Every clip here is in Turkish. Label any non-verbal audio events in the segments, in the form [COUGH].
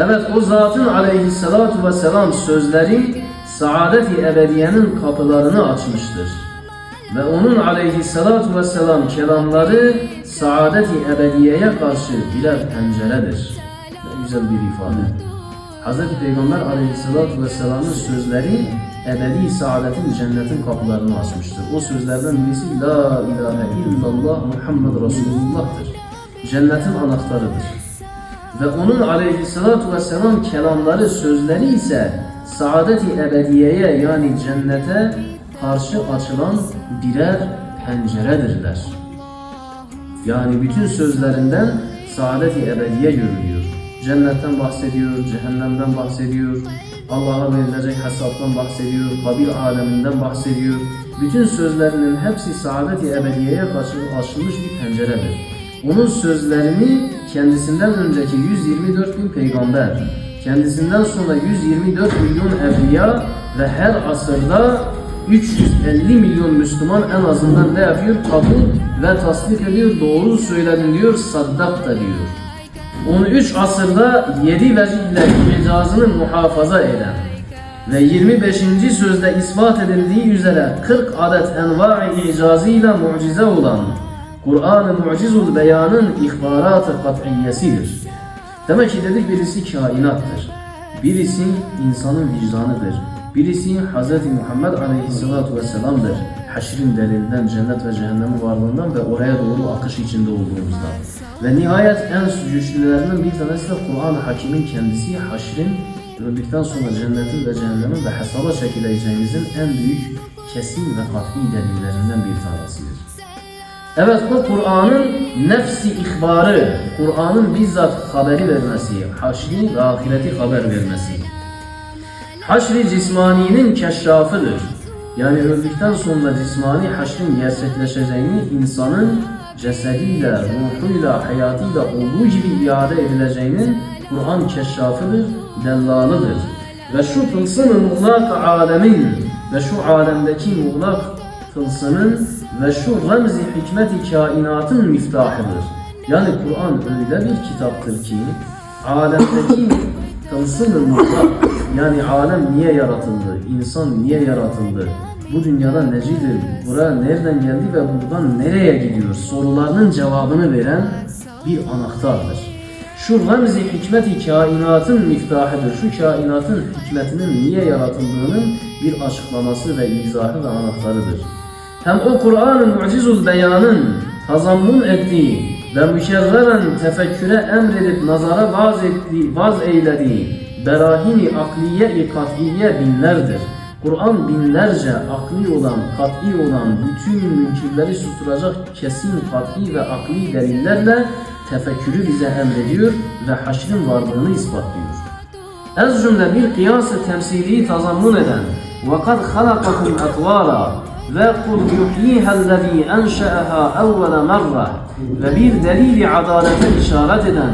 Evet o zatın aleyhissalatu vesselam sözleri saadet-i ebediyenin kapılarını açmıştır. Ve onun aleyhissalatu vesselam kelamları saadet-i ebediyeye karşı birer penceredir. Ne güzel bir ifade. Hz. Peygamber aleyhissalatu vesselamın sözleri ebedi saadetin cennetin kapılarını açmıştır. O sözlerden birisi La ilahe illallah Muhammed Resulullah'tır. Cennetin anahtarıdır. Ve onun aleyhissalatu vesselam kelamları, sözleri ise saadet-i ebediyeye yani cennete karşı açılan birer penceredirler. Yani bütün sözlerinden saadet-i ebediye görülüyor. Cennetten bahsediyor, cehennemden bahsediyor, Allah'a verilecek hesaptan bahsediyor, kabir aleminden bahsediyor. Bütün sözlerinin hepsi saadet-i ebediyeye karşı açılmış bir penceredir. Onun sözlerini kendisinden önceki 124 bin peygamber, kendisinden sonra 124 milyon evliya ve her asırda 350 milyon Müslüman en azından ne yapıyor? Kabul ve tasdik ediyor, doğru söyledin diyor, saddak da diyor. 13 asırda 7 vecihle icazını muhafaza eden ve 25. sözde ispat edildiği üzere 40 adet enva-i icazıyla mucize olan Kur'an-ı Mucizul Beyan'ın ihbarat-ı kat'iyyesidir. Demek ki dedik birisi kainattır. Birisi insanın vicdanıdır. Birisi Hz. Muhammed Aleyhisselatü Vesselam'dır. Haşrin delilinden, cennet ve cehennemin varlığından ve oraya doğru akış içinde olduğumuzdan. Ve nihayet en güçlülerinden bir tanesi de Kur'an-ı Hakim'in kendisi haşrin öldükten sonra cennetin ve cehennemin ve hesaba çekileceğimizin en büyük kesin ve kat'i delillerinden bir tanesidir. Evet bu Kur'an'ın nefsi ihbarı, Kur'an'ın bizzat haberi vermesi, haşri ve ahireti haber vermesi. Haşri cismaninin keşrafıdır. Yani öldükten sonra cismani haşrin gerçekleşeceğini insanın cesediyle, ruhuyla, hayatıyla olduğu gibi iade edileceğinin Kur'an keşrafıdır, dellalıdır. Ve şu tılsım-ı muğlak alemin ve şu alemdeki muğlak tılsımın ve şu ramzi hikmeti kainatın miftahıdır. Yani Kur'an öyle bir kitaptır ki alemdeki [LAUGHS] tılsım-ı mutlak yani alem niye yaratıldı, insan niye yaratıldı, bu dünyada necidir, buraya nereden geldi ve buradan nereye gidiyor sorularının cevabını veren bir anahtardır. Şu ramzi hikmeti kainatın miftahıdır. Şu kainatın hikmetinin niye yaratıldığının bir açıklaması ve izahı ve anahtarıdır Hem o Kur'an-ı mucizul beyanın tazammun ettiği ve müşerreren tefekküre emredip nazara vaz, ettiği, vaz eylediği berahini akliye-i kat'iye binlerdir. Kur'an binlerce akli olan, kat'i olan bütün münkirleri susturacak kesin kat'i ve akli delillerle tefekkürü bize emrediyor ve haşrin varlığını ispatlıyor. Ez cümle bir kıyas-ı temsiliyi tazammun eden وَقَدْ خَلَقَكُمْ اَطْوَارًا ve kul yuhyihellezî enşe'eha evvele merre ve bir delili adalete işaret eden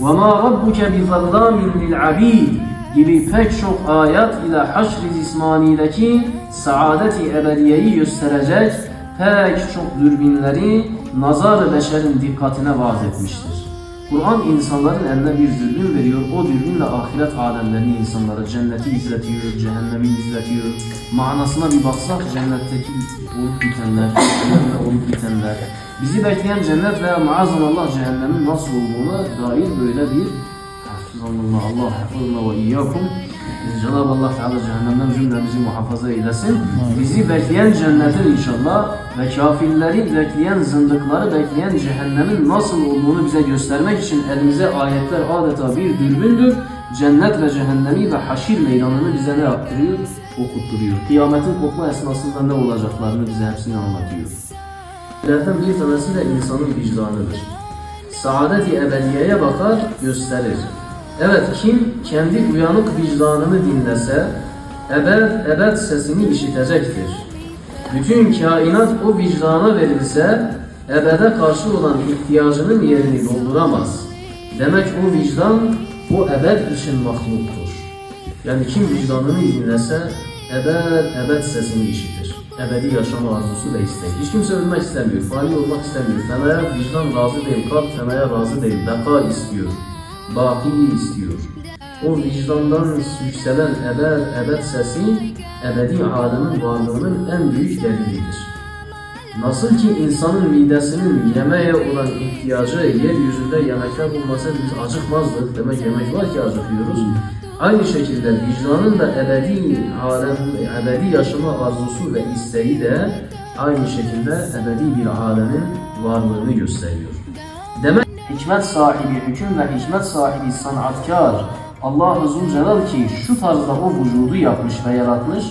ve ma rabbuke bi zallamin lil abid gibi pek çok ayet ile haşr-i cismanideki saadeti ebediyeyi gösterecek pek çok dürbinleri nazar beşerin dikkatine vaaz etmiştir. Kur'an insanların eline bir dürbün veriyor. O dürbünle ahiret alemlerini insanlara cenneti izletiyor, cehennemi izletiyor. Manasına bir baksak cennetteki olup bitenler, cehennette olup bitenler, bizi bekleyen cennet veya maazallah cehennemin nasıl olduğuna dair böyle bir Allah hafızna ve iyyakum. Cenab-ı Allah Teala cehennemden cümlemizi muhafaza eylesin. Bizi bekleyen cennetin inşallah ve kafirleri bekleyen, zındıkları bekleyen cehennemin nasıl olduğunu bize göstermek için elimize ayetler adeta bir dürbündür. Cennet ve cehennemi ve haşir meydanını bize ne yaptırıyor? Okutturuyor. Kıyametin kopma esnasında ne olacaklarını bize hepsini anlatıyor. Bunlardan bir tanesi de insanın vicdanıdır. Saadet-i ebediyeye bakar, gösterir. Evet kim kendi uyanık vicdanını dinlese ebed ebed sesini işitecektir. Bütün kainat o vicdana verilse ebede karşı olan ihtiyacının yerini dolduramaz. Demek o vicdan o ebed için mahluktur. Yani kim vicdanını dinlese ebed ebed sesini işitir. Ebedi yaşam arzusu ve isteği. Hiç kimse ölmek istemiyor, fani olmak istemiyor. Fenaya vicdan razı değil, kalp fenaya razı değil, beka istiyor. Bakiyi istiyor. o vicdandan yükselen ebed, ebed sesi ebedi alemin varlığının en büyük delilidir. Nasıl ki insanın midesinin yemeğe olan ihtiyacı yeryüzünde yemekler bulmasa biz acıkmazdık. Demek yemek var ki acıkıyoruz. Aynı şekilde vicdanın da ebedi alem, ebedi yaşama arzusu ve isteği de aynı şekilde ebedi bir alemin varlığını gösteriyor. Hikmet sahibi, hüküm ve hikmet sahibi sanatkar Allah-u Zülcelal ki şu tarzda o vücudu yapmış ve yaratmış,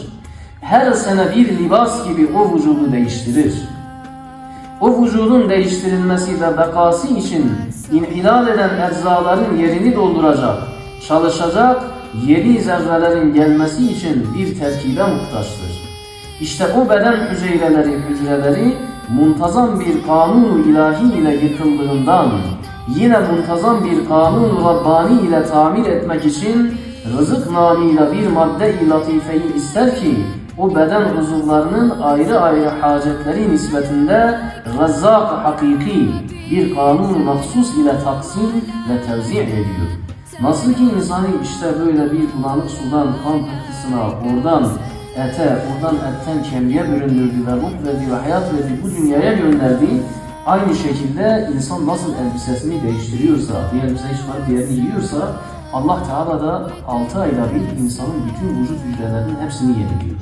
her sene bir libas gibi o vücudu değiştirir. O vücudun değiştirilmesi ve bekası için inhilal eden eczaların yerini dolduracak, çalışacak yeni zerrelerin gelmesi için bir terkibe muhtaçtır. İşte o beden hücreleri hücreleri muntazam bir kanun ilahi ile yıkıldığından yine muntazam bir kanun Rabbani ile tamir etmek için rızık namıyla bir madde-i latifeyi ister ki o beden uzuvlarının ayrı ayrı hacetleri nispetinde rezzak hakiki bir kanun mahsus ile taksim ve tevzi ediyor. Nasıl ki insanı işte böyle bir bulanık sudan kan pıhtısına, oradan ete, oradan etten kemiğe büründürdü ve ruh verdi ve hayat verdi, bu dünyaya gönderdi. Aynı şekilde insan nasıl elbisesini değiştiriyorsa, bir elbise çıkarıp diğerini giyiyorsa, Allah Teala da 6 ayda bir insanın bütün vücut hücrelerinin hepsini yeniliyor.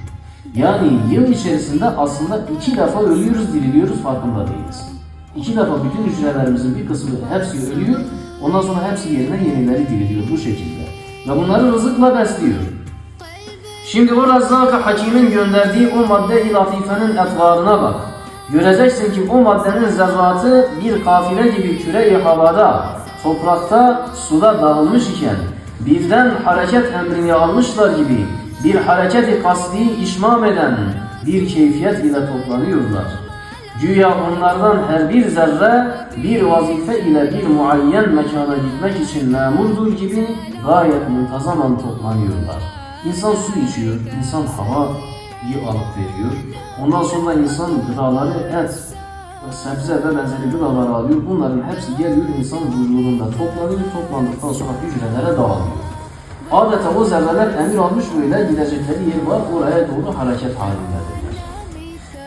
Yani yıl içerisinde aslında iki defa ölüyoruz, diriliyoruz farkında değiliz. İki defa bütün hücrelerimizin bir kısmı hepsi ölüyor, ondan sonra hepsi yerine yenileri diriliyor bu şekilde. Ve bunları rızıkla besliyor. Şimdi o Rezzak-ı Hakim'in gönderdiği o madde-i latifenin etvarına bak. Göreceksin ki o maddenin zerratı bir kafile gibi küre-i havada, toprakta, suda dağılmış iken birden hareket emrini almışlar gibi bir hareketi kasti işmam eden bir keyfiyet ile toplanıyorlar. Güya onlardan her bir zerre bir vazife ile bir muayyen mekana gitmek için memurdur gibi gayet muntazaman toplanıyorlar. İnsan su içiyor, insan havayı alıp veriyor. Ondan sonra insan gıdaları et, sebze ve benzeri gıdaları alıyor. Bunların hepsi geliyor insan vücudunda toplanıyor. Toplandıktan sonra hücrelere dağılıyor. Adeta o zerreler emir almış böyle gidecekleri yer var. Oraya doğru hareket halindedirler.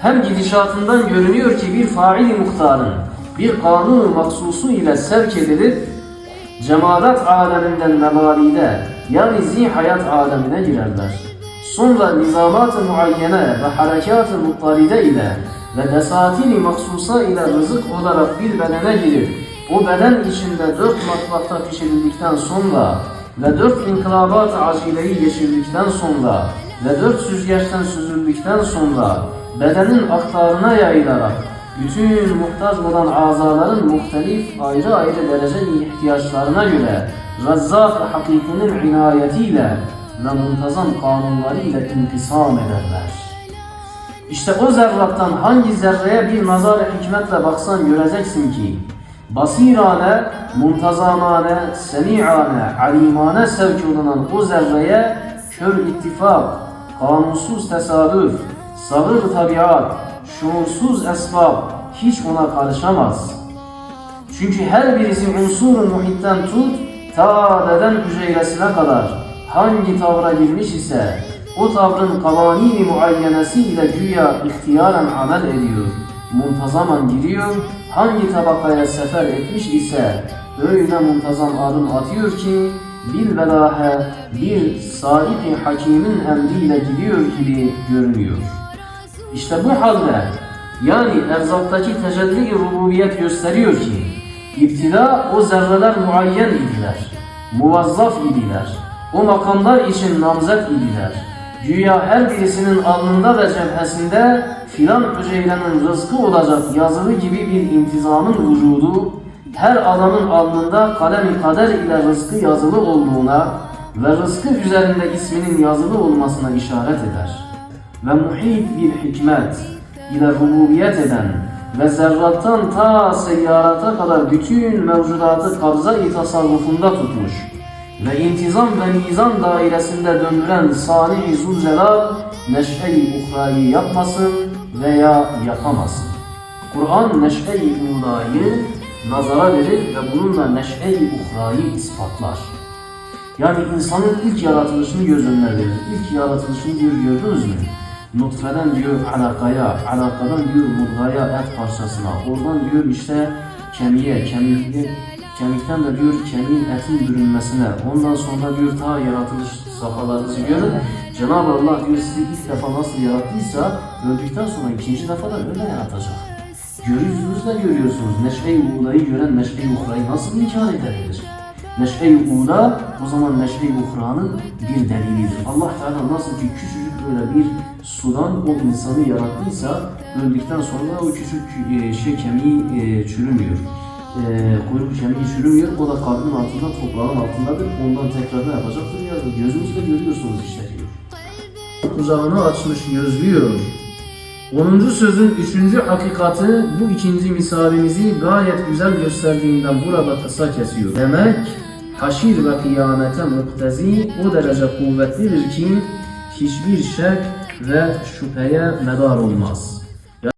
Hem gidişatından görünüyor ki bir faili muhtarın bir kanunu maksusu ile sevk edilip cemaat aleminden mevalide yani zihayat alemine girerler. Sonra nizamat-ı muayyene ve harekat-ı muttaride ile ve desatir-i mahsusa ile rızık olarak bir bedene girip o beden içinde dört matbakta pişirildikten sonra ve dört inkılabat-ı acileyi geçirdikten sonra ve dört süzgeçten süzüldükten sonra bedenin aktarına yayılarak bütün muhtaç olan azaların muhtelif ayrı ayrı derece ihtiyaçlarına göre Rezzak Hakiki'nin inayetiyle ve muntazam kanunlarıyla intisam ederler. İşte o zerrattan hangi zerreye bir nazar hikmetle baksan göreceksin ki basirane, muntazamane, semi'ane, alimane sevk olunan o zerreye kör ittifak, kanunsuz tesadüf, sağır tabiat, şuursuz esbab hiç ona karışamaz. Çünkü her birisi unsurun muhitten tut, ta beden hücresine kadar hangi tavra girmiş ise o tavrın kavanini muayyenesi ile güya ihtiyaren amel ediyor. Muntazaman giriyor, hangi tabakaya sefer etmiş ise öyle muntazam adım atıyor ki bilbelahe bir sahibi hakimin emriyle gidiyor gibi görünüyor. İşte bu halde yani erzaktaki tecelli rububiyet gösteriyor ki İptida o zerreler muayyen idiler, muvazzaf idiler, o makamlar için namzet idiler. Güya her birisinin alnında ve cebhesinde filan hücrenin rızkı olacak yazılı gibi bir intizamın vücudu, her adamın alnında kalem-i kader ile rızkı yazılı olduğuna ve rızkı üzerinde isminin yazılı olmasına işaret eder. Ve muhit bir hikmet ile rububiyet eden ve zerrattan ta seyyarata kadar bütün mevcudatı kabza-i tasarrufunda tutmuş ve intizam ve nizam dairesinde döndüren Sani-i Zülcelal neşe-i uhrayı yapmasın veya yapamasın. Kur'an neşe-i uhrayı nazara verir ve bununla neşe-i uhrayı ispatlar. Yani insanın ilk yaratılışını göz önüne verir. İlk yaratılışını diyor gördünüz mü? Nutfeden diyor alakaya, alakadan diyor mudgaya et parçasına, oradan diyor işte kemiğe, kemiğe, kemikten de diyor kemiğin etin bürünmesine, ondan sonra diyor ta yaratılış safhalarınızı görün. Cenab-ı Allah diyor sizi ilk defa nasıl yarattıysa öldükten sonra ikinci defa da öyle yaratacak. Gözünüzle görüyorsunuz. Neşe-i Uğra'yı gören Neşe-i Uğra'yı nasıl inkar edebilir? Neşe-i Uğra o zaman Neşe-i Uğra'nın bir delilidir. Allah Teala nasıl ki küçücük böyle bir sudan o insanı yarattıysa öldükten sonra o küçük e, şey kemiği e, çürümüyor. E, kuyruk kemiği çürümüyor. O da kalbin altında, toprağın altındadır. Ondan tekrar ne yapacaktır? Ya gözünüzle görüyorsunuz işte diyor. Kucağını açmış gözlüyor. 10. sözün 3. hakikati bu ikinci misalimizi gayet güzel gösterdiğinden burada kısa kesiyor. Demek haşir ve kıyamete muktezi o derece kuvvetlidir ki hiçbir şek ve şüpheye medar olmaz.